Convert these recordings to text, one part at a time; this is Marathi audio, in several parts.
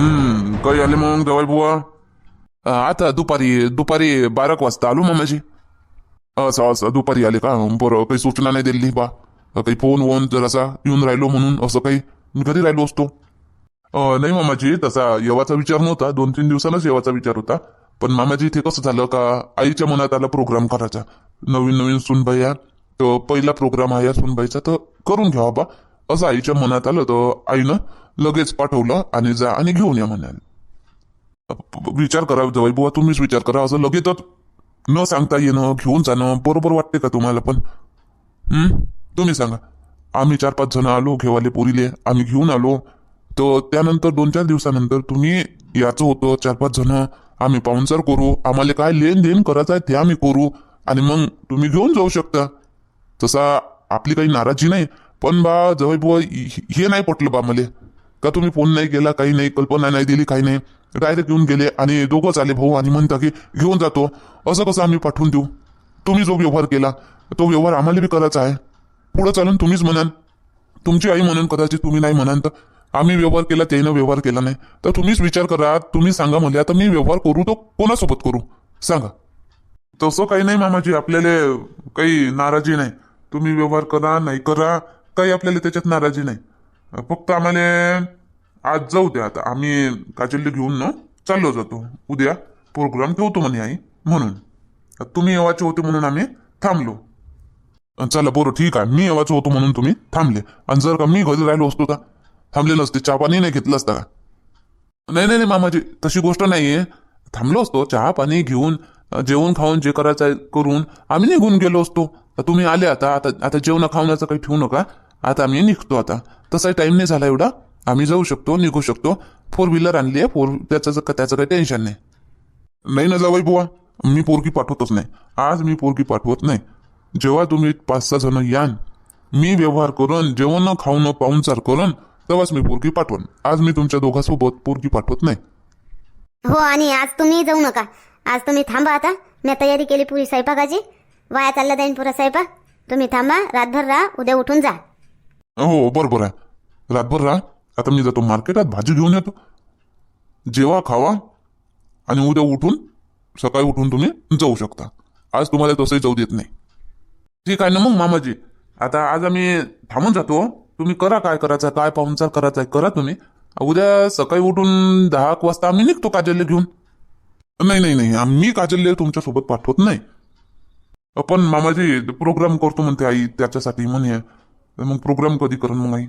हम्म काही आले मग जवाई बुवा आता दुपारी दुपारी बारा एक वाजता आलो मामाजी असं असं दुपारी आले का बरं काही सूचना नाही दिली बा काही फोन वोन जरासा येऊन राहिलो म्हणून असं काही घरी राहिलो असतो नाही मामाजी तसा येवाचा विचार नव्हता दोन तीन दिवसांनाच येवाचा विचार होता पण मामाजी इथे कसं झालं का आईच्या मनात आला प्रोग्राम करायचा नवीन नवीन सुनबाई तर पहिला प्रोग्राम आहे या सुनबाईचा तर करून घ्यावा बा असं आईच्या मनात आलं तर आईनं लगेच पाठवलं आणि जा आणि घेऊन या म्हणाल. विचार करा जवळ बुवा तुम्हीच विचार करा. असं लगेचच न सांगता येणं घेऊन जाणं बरोबर वाटते का तुम्हाला पण? तुम्ही सांगा. आम्ही चार पाच जण आलो घेवाले पोरीले आम्ही घेऊन आलो. तर त्यानंतर दोन चार दिवसानंतर तुम्ही याचं होतं चार पाच जण आम्ही पाहुणचार करू. आम्हाला काय लेन देन करायचं आहे ते आम्ही करू. आणि मग तुम्ही घेऊन जाऊ शकता. तसा आपली काही नाराजी नाही. पण बा जवळ बुवा हे नाही पटलं बा मला. का तुम्ही फोन नाही केला काही नाही कल्पना नाही दिली काही नाही. डायरेक्ट येऊन गेले आणि दोघंच आले भाऊ आणि म्हणता की घेऊन जातो. असं कसं आम्ही पाठवून देऊ? तुम्ही जो व्यवहार केला तो व्यवहार आम्हाला बी करायचा आहे. पुढं चालून तुम्हीच म्हणाल. तुमची आई म्हणून कदाचित तुम्ही नाही म्हणाल तर. आम्ही व्यवहार केला त्यानं व्यवहार केला नाही. तर तुम्हीच विचार करा तुम्ही सांगा मला आता मी व्यवहार करू तो कोणासोबत करू? सांगा. तसं काही नाही मामाजी आपल्याला काही नाराजी नाही. तुम्ही व्यवहार करा नाही करा. काही आपल्याला त्याच्यात नाराजी नाही. फक्त आम्हाला आज जाऊ द्या आता. आम्ही काजलला घेऊन ना चाललो जातो. उद्या प्रोग्राम ठेवतो म्हणे आई म्हणून. तुम्ही येवाचे होते म्हणून आम्ही थांबलो. चला बरं ठीक आहे. मी येवाचं होतो म्हणून तुम्ही थांबले. आणि जर का मी घरी राहिलो असतो का? थांबले नसते चहा पाणी नाही घेतलं असतं का? नाही नाही नाही मामाजी. तशी गोष्ट नाही आहे थांबलो असतो. चहा पाणी घेऊन जेवण खाऊन जे करायचं आहे करून आम्ही निघून गेलो असतो. तर तुम्ही आले आता. आता आता जेवण खावण्याचं काही ठेवू नका. आता आम्ही निघतो आता. तसाही टाइम नाही झाला एवढा. आम्ही जाऊ शकतो निघू शकतो. फोर व्हीलर आणली आहे. फोर त्याचं त्याचं काही टेन्शन नाही. नाही ना जावाई बुवा. मी पोरगी पाठवतच नाही. आज मी पोरगी पाठवत नाही. जेव्हा तुम्ही पाच सहा जण यान मी व्यवहार करून जेवण खाऊन पाहुणचार करून तेव्हाच मी पोरगी पाठवून. आज मी तुमच्या दोघांसोबत पोरगी पाठवत नाही. हो आणि आज तुम्ही जाऊ नका. आज तुम्ही थांबा आता. मी तयारी केली पुरी स्वयंपाकाची. वाया चालला जाईन पुरा स्वयंपाक तुम्ही थांबा रातभर राहा उद्या उठून जा. हो बरोबर आहे. रातभर राहा. आता मी जातो मार्केटात भाजी घेऊन येतो. जेवा खावा आणि उद्या उठून सकाळी उठून तुम्ही जाऊ शकता. आज तुम्हाला तसंही जाऊ देत नाही. ठीक आहे ना मग मामाजी? आता आज आम्ही थांबून जातो. तुम्ही करा काय करायचं आहे, काय पाहुणचार करायचा आहे करा तुम्ही. उद्या सकाळी उठून दहा एक वाजता आम्ही निघतो काजलले घेऊन. नाही नाही नाही आम्ही काजलले तुमच्यासोबत पाठवत नाही. पण मामाजी प्रोग्राम करतो म्हणते आई त्याच्यासाठी म्हणे. तर मग प्रोग्राम कधी करण मग आई?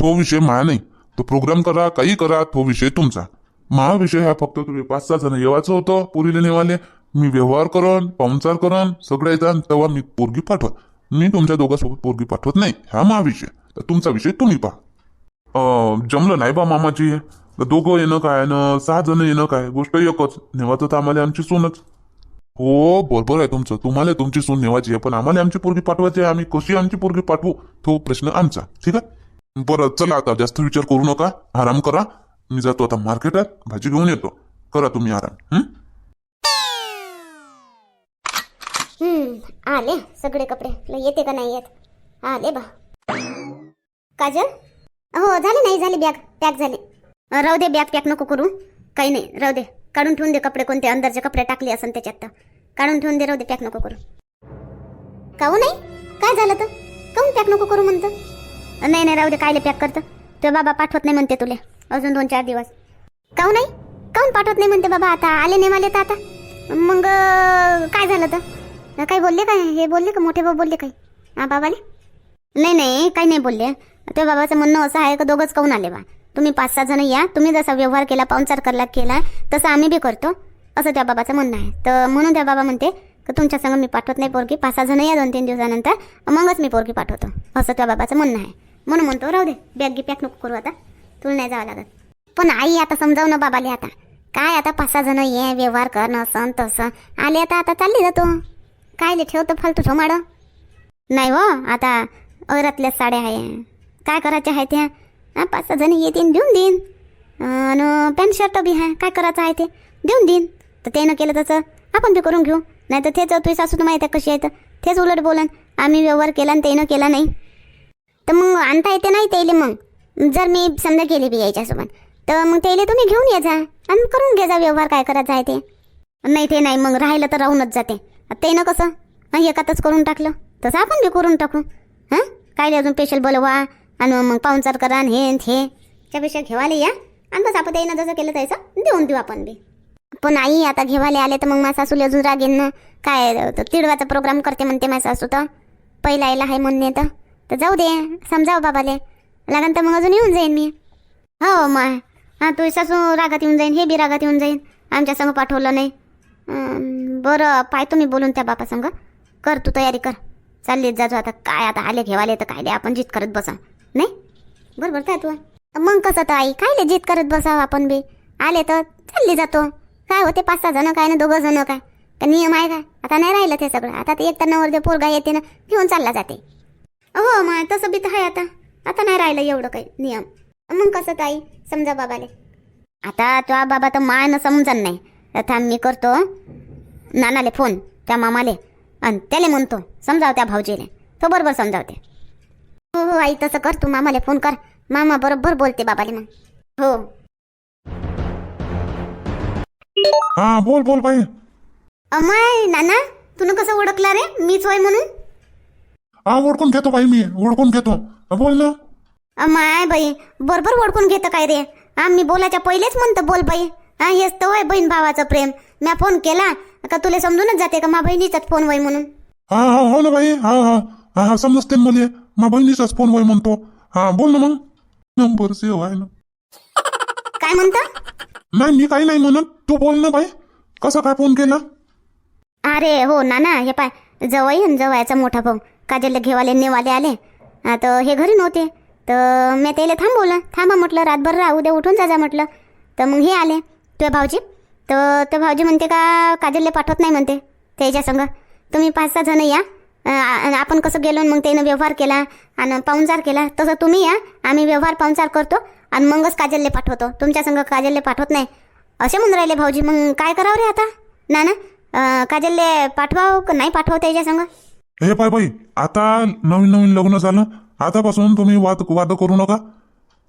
तो विषय माया नाही. तो प्रोग्राम करा काही करा तो विषय तुमचा. महा विषय हा फक्त तुम्ही पाच सहा जण येवायचं होतं पोरीला नेवाले. मी व्यवहार करण पाहुणचार करण सगळं येतात तेव्हा मी पोरगी पाठवत. मी तुमच्या दोघांसोबत पोरगी पाठवत नाही. हा महाविषय तर तुमचा विषय तुम्ही पहा. जमलं नाही बा मामाची तर दोघं येणं काय ना सहा जण येणं काय? गोष्ट एकच. नेवाचं तर आम्हाला आमची सोनच. हो बरोबर आहे तुमचं. तुम्हाला तुमची सून नेवायची आहे पण आम्हाला आमची पोरगी पाठवायची आहे. आम्ही कशी आमची पोरगी पाठवू? तो प्रश्न आमचा. ठीक आहे? बरं चला आता जास्त विचार करू नका. आराम करा. मी जातो आता मार्केटात. भाजी घेऊन येतो. करा तुम्ही आराम. हं? हम्म आले. सगळे कपडे. येते का नाही येत? आले बा. काजल? हो झाले नाही झाले बॅग पॅक झाले. राहू दे बॅग पॅक नको करू. काही नाही राहू दे. काढून ठेवून दे कपडे कोणते अंदरचे कपडे टाकले असन त्याच्यात तर. काढून ठेवून दे राहू दे पॅक नको करू. काऊ हो नाही? काय झालं तर? काऊन पॅक नको करू म्हणतं? नाही नाही राहू दे कायले पॅक करतं? ते बाबा पाठवत नाही म्हणते तुले अजून दोन चार दिवस. काऊ हो नाही? काऊन पाठवत नाही म्हणते बाबा? आता आले नाही मला तर आता. मग काय झालं तर? काही काय बोलले काय हे बोलले का? मोठे भाऊ बोलले काही? हा बाबाले? नाही नाही काही नाही बोलले. ते बाबाचं म्हणणं असं आहे का दोघंच काऊन आले बा? तुम्ही पाच सहा जण या. तुम्ही जसा व्यवहार केला पाहुणचार करला केला तसं आम्ही बी करतो. असं त्या बाबाचं म्हणणं आहे. तर म्हणून त्या बाबा म्हणते की तुमच्या संग मी पाठवत नाही पोरगी. पाच सहा जण या दोन तीन दिवसानंतर. मगच मी पोरगी पाठवतो. असं त्या बाबाचं म्हणणं आहे. म्हणून म्हणतो राहू दे. बॅग गी पॅक नको करू आता. तुला नाही जावं लागत. पण आई आता समजाव ना बाबाले आता. काय आता पाच सहा जण ये व्यवहार करणं असं तसं. आले आता आता चालली जातो काय ले ठेवतो फालतू ठोमाडं. नाही हो आता अरातल्या साड्या आहे. काय करायच्या आहे त्या? हा पाच सहा जण येतीन देऊन देईन. आणि पॅन्ट शर्ट बी आहे काय करायचं आहे ते? देऊन देईन. तर त्यानं केलं तसं आपण बी करून घेऊ. नाही तर तेच तुझी सासू तर माहीत आहे कशी आहे तर. तेच उलट बोलन. आम्ही व्यवहार केला आणि त्यानं केला नाही. तर मग आणता येते नाही त्याले मग. जर मी समजा केली बी यायच्यासोबत तर मग त्याला तुम्ही घेऊन ये जा. आणि करून घे जा व्यवहार काय करायचा आहे ते. नाही ते नाही मग राहिलं तर राहूनच जाते. ते ना कसं? एकातच करून टाकलं. तसं आपण बी करून टाकू. हां? काय अजून स्पेशल बोलवा? आणि मग पाहुणचार करा आणि हे त्यापेक्षा घेवाले या. आणि बस आपण त्याईनं जसं केलं त्याचं देऊन देऊ आपण बी. पण आई आता घेवाले आले तर मग माझ्या सासूला अजून राग येईन ना. काय तर तिडवाचा प्रोग्राम करते म्हणते माझ्या सासू तर. पहिला यायला आहे म्हणणे तर. तर जाऊ दे समजाव बाबाले. लागन तर मग अजून येऊन जाईन मी. हो मग हां तू सासू रागात येऊन जाईन हे बी रागात येऊन जाईन. आमच्या संग पाठवलं नाही. बरं पाहतो मी बोलून त्या बापा संग. कर तू तयारी कर. चाललीच जाजो आता काय आता आले घेवाले तर काय दे आपण जित करत बसा. नाही? बरोबर काय तू मग कसं तर आई? काय जित करत बसावं आपण बी? आले तर चालली जातो. काय होते? पाच सहा जण काय ना दोघं जण काय? का नियम आहे काय आता नाही राहिलं ते सगळं. आता ते एक तर नवर पोरगा येते ना घेऊन चालला जाते. हो मग तसं बी तर आहे आता. आता नाही राहिलं एवढं काही नियम. मग कसं ताई समजा बाबाले. आता तो बाबा तर मायनं समजन नाही. आता मी करतो नानाले फोन त्या मामाले. आणि त्याले म्हणतो समजाव त्या भाऊजीले. तो बरोबर समजावते. हो हो आई तसं कर. तू मामाले फोन कर. मामा बरोबर बोलते बाबाले मग. हो. हा बोल बोल बाई. अमाय नाना तुनं कसं ओळखला रे? मीच होय म्हणून? हा ओळखून घेतो बाई मी. ओळखून घेतो. बोल ना. अमाय बाई बरोबर ओळखून घेतं काय रे? हा मी बोलायच्या पहिलेच म्हणतो बोल बाई. हा हेच तर होय बहीण भावाचं प्रेम. म्या फोन केला का तुला समजूनच जाते का? मा बहिणीचाच फोन वय म्हणून. हा हा हो ना बाई. हा हा. हा हा समजते मला. मा बहिणीचाच फोन वय म्हणतो हा बोल ना मग नंबर सेव आहे ना काय म्हणता नाही मी काही नाही म्हणत तू बोल ना बाई कसा काय फोन केला अरे हो नाना हे पाय जवळ आणि जवळचा मोठा भाऊ काजलला घेवाले नेवाले आले तर हे घरी नव्हते तर मी त्याला थांबवलं थांबा म्हटलं रातभर राहा उद्या उठून जा म्हटलं तर मग हे आले तुझे भाऊजी तर ते भाऊजी म्हणते का काजलले पाठवत नाही म्हणते त्याच्या संग तुम्ही पाच सहा जण या आपण कसं गेलो आणि मग त्यानं व्यवहार केला आणि पाहुणचार केला तसं तुम्ही या आम्ही व्यवहार पाहुणचार करतो आणि मगच काजलले पाठवतो. तुमच्या संग काजलले पाठवत नाही. असे म्हणून राहिले भाऊजी. मग काय करावं रे आता? ना ना काजलले पाठवाव का नाही पाठवाव त्याच्या संग? हे पाय बाई आता नवीन नवीन लग्न झालं. आतापासून तुम्ही वाद वाद करू नका.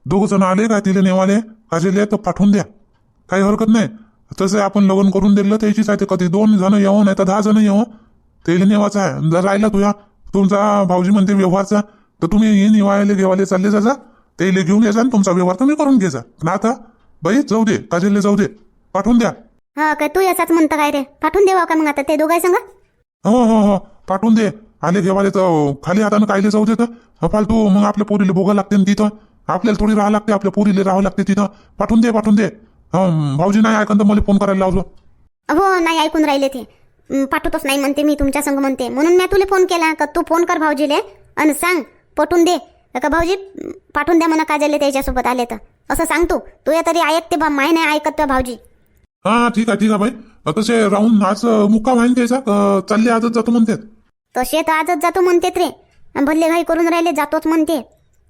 दोघ जण आले काय तिले नेवाले? काजलले तर पाठवून द्या. काही हरकत नाही. तसं आपण लग्न करून दिलं त्याचीच आहे. ते कधी दोन जण येऊ नाही तर दहा जण येऊ. त्याला नेवायचं आहे. जर राहिला तुझ्या तुमचा भाऊजी म्हणते व्यवहारचा तर तुम्ही हे निवायले घेवाले चालले जा त्याला घेऊन यायचा आणि तुमचा व्यवहार तुम्ही करून घ्यायचा ना आता बाई जाऊ दे काजेले जाऊ दे. पाठवून द्या. हा काय तू याचाच म्हणतं काय रे? पाठवून देवा का मग आता? ते दोघाय संग? हो हो हो. पाठवून दे. आले घेवाले तर खाली हातानं कायले जाऊ दे तर फालतू मग आपल्या पोरीला भोगा लागते ना तिथं. आपल्याला थोडी राहावं लागते आपल्या पोरीला राहावं लागते तिथं. पाठवून दे पाठवून दे. हं, भाऊजी नाही ऐकन तर मला फोन करायला लावજો हो नाही ऐकून राहिले ते. हं, पाठवतोच नाही म्हणते मी तुमच्या संग म्हणते. म्हणून मी तुला फोन केला का तू फोन कर भाऊजीले आणि सांग पटून दे. का भाऊजी पाठवून द्या म्हणा काजलले त्याच्यासोबत आले तर. असं सांग तू. तू या तरी ऐकते बा माय नाही ऐकत तुझ्या भाऊजी. हा ठीक आहे ठीक आहे बाई. तसे राहून आज मुक्काम आहे ना त्याचा? अं, चालले आजच जातो म्हणतात तसे तर आजच जातो म्हणतेत रे. भल्ले घाई करून राहिले जातोच म्हणते.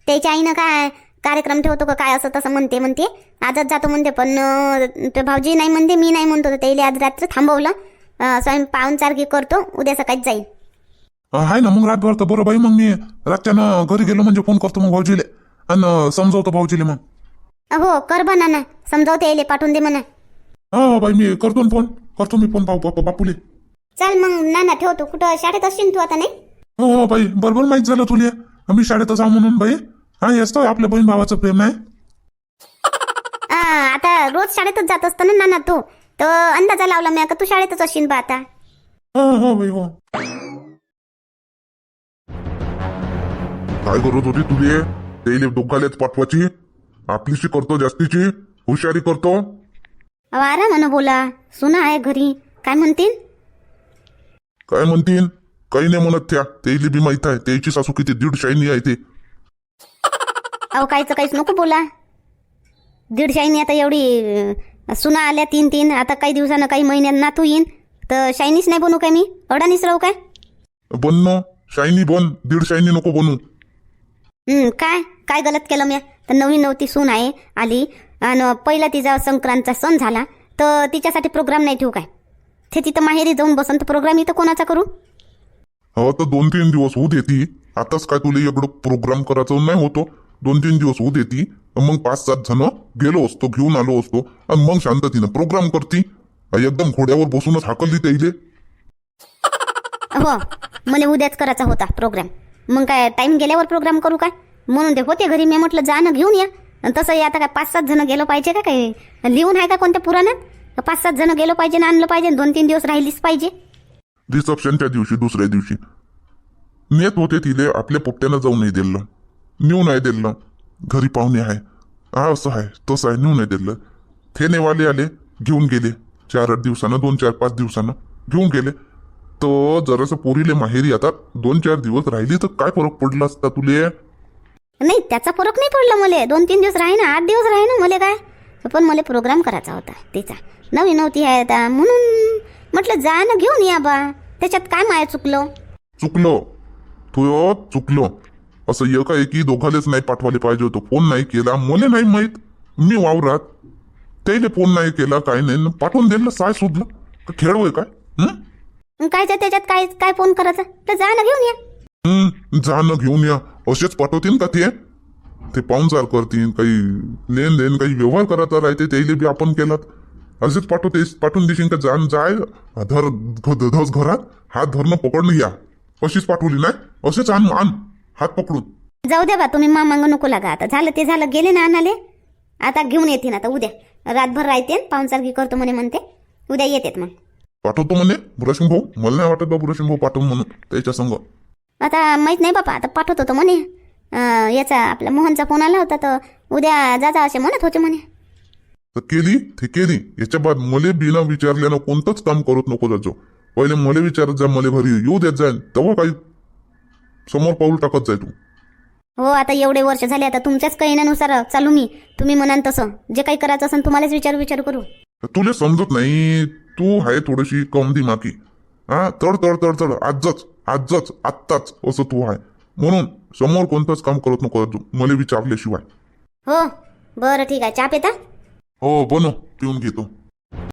त्याच्या आईनं काय कार्यक्रम ठेवतो का काय असं तसं म्हणते म्हणते. आजच जातो म्हणते पण भाऊजी नाही म्हणते मी नाही म्हणतो. त्याला आज रात्री थांबवलं. स्वयं पाहुणचारगी करतो उद्या सकाळीच जाईल आहे ना मग रातभर तर बरं बाई मग मी. रातच्यानं घरी गेलो म्हणजे फोन करतो मग भाऊजीले. आणि समजवतो भाऊजीले मग. हो कर बना ना समजावते यायले पाठवून दे म्हणा. हा हो बाई मी करतो ना फोन. करतो मी फोन बापू बापूले. चल मग ना ना ठेवतो. कुठं शाळेत असशील तू आता नाही? हो हो बाई बरोबर माहीत झालं तुले. आम्ही शाळेत जाऊ म्हणून बाई. हा येस तर आपल्या बहीण भावाचं प्रेम आहे. आ, आता रोज शाळेतच जात असतं ना नाना तू. तर अंदाजा लावला मी का तू शाळेतच असशील बा आता. हो हो बाई हो. काय करत होती तुले त्याला डोकालेच पाठवायची? आपलीशी करतो जास्तीची? हुशारी करतो? अहो, आरामानं बोला. सुना आहे घरी. काय म्हणतील? काय म्हणतीन काही नाही म्हणत त्या. त्याला बी माहीत आहे. त्याची सासू किती दीड शाईनी आहे ते. अहो काहीच काहीच नको बोला. दीडशाईनी आता एवढी अं, सुना आल्या तीन तीन. आता काही दिवसानं काही महिन्यात नातू येईन. तर शायनीच नाही बनू काय मी? अडानीच राहू काय? बनणं शाईनी बन. दीड शाईनी नको बनू. हं, काय? काय गलत केलं मी? तर नवीन नव्हती सून आहे आली. आणि पहिला तिचा संक्रांतचा सण झाला. तर तिच्यासाठी प्रोग्राम नाही ठेवू काय? ते तिथं माहेरी जाऊन बसन. तर प्रोग्राम इथं कोणाचा करू? हो तर दोन तीन दिवस होऊ देती. आताच काय तुला एवढं प्रोग्राम करायचं नाही होतो. दोन तीन दिवस होऊ देती. मग पाच सात जण गेलो असतो घेऊन आलो असतो आणि मग शांततीनं प्रोग्राम करती. एकदम घोड्यावर बसूनच हाकलली त्याइले हो मला उद्याच करायचा होता प्रोग्राम मग काय टाइम गेल्यावर प्रोग्राम करू काय? म्हणून ते होते घरी. मी म्हटलं जा ना घेऊन या. आणि तसं आता काय पाच सात जण गेलो पाहिजे का काय? लिहून आहे का कोणत्या पुराणात? पाच सात जण गेलो पाहिजे ना आणलं पाहिजे दोन तीन दिवस राहिलीच पाहिजे. रिसेप्शनच्या दिवशी दुसऱ्या दिवशी. नेत होते तिले आपल्या पोपट्यानं जाऊ नाही दिलं. नेऊ नाही दिलं. घरी पाहुणे आहे. हा असं आहे. तसं आहे नेऊ नाही दिलं. ते नेवाले आले घेऊन गेले. चार आठ दिवसानं दोन चार पाच दिवसानं घेऊन गेले. तर जरासं पोरीले माहेरी आता दोन चार दिवस राहिली तर काय फरक पडला असता तुले? नाही त्याचा फरक नाही पडला मला. दोन तीन दिवस राही ना आठ दिवस राही ना मला काय? पण मला प्रोग्राम करायचा होता. तिचा. नवी नव्हती आहे आता. म्हणून म्हटलं जा ना घेऊन या बा. त्याच्यात काय माया चुकलं? चुकलो. तू चुकलो. असं एकाएकी दोघालेच नाही पाठवायला पाहिजे होतं. फोन नाही केला मला नाही माहीत. मी वावरात. त्याने फोन नाही केला काय नाही. पाठवून दिलं साय सुधलं. का खेळ होय काय? हं? कायच्या त्याच्यात काय काय फोन करायचा? तर जा ना घेऊन या. हं, जा न घेऊन या. असेच पाठवतील का ते? ते पाहुणचार करतील काही लेन देन काही व्यवहार करायचा राहते त्याला बी आपण केलात. असेच पाठवते पाठवून देशील का? जाण जाय. धर घ- धस घरात. हात धरणं पकडणं या. अशीच पाठवली नाही. असेच आण आण. हात पकडून. जाऊ द्या बा तुम्ही मा मागं नको लागा. आता झालं ते झालं गेले ना आणाले? आता घेऊन येतील आता उद्या. रातभर राहते पाहुणचारगी करतो म्हणे म्हणते. उद्या येतात मग. पाठवतो म्हणे बुराशिंग भाऊ. मला नाही वाटत बा बुराशिंग भाऊ पाठव म्हणून त्याच्या संग. आता माहीत नाही बापा आता पाठवत होतो म्हणे. अं, याचा आपला मोहनचा फोन आला होता तर उद्या जा जा असे म्हणत होते म्हणे. तर केली ते केली. याच्या बाद मले बिना विचारल्यानं कोणतंच काम करत नको जातो पहिले मले विचारत जा मले घरी येऊ देत जाईल तेव्हा काही समोर पाऊल टाकत जाय तू. हो आता एवढे वर्ष झाले आता तुमच्याच कळण्यानुसार चालू मी. तुम्ही म्हणाल तसं. जे काही करायचं असेल तुम्हालाच विचार विचार करू. तुला समजत नाही तू आहे थोडीशी कम दिमाकी हा तड तड तड तड आजच आजच आत्ताच असं तू आहे. म्हणून समोर कोणतंच काम करत नको तू मला विचारल्याशिवाय. हो बरं ठीक आहे. चहा पेता? हो बनव पिऊन घेतो.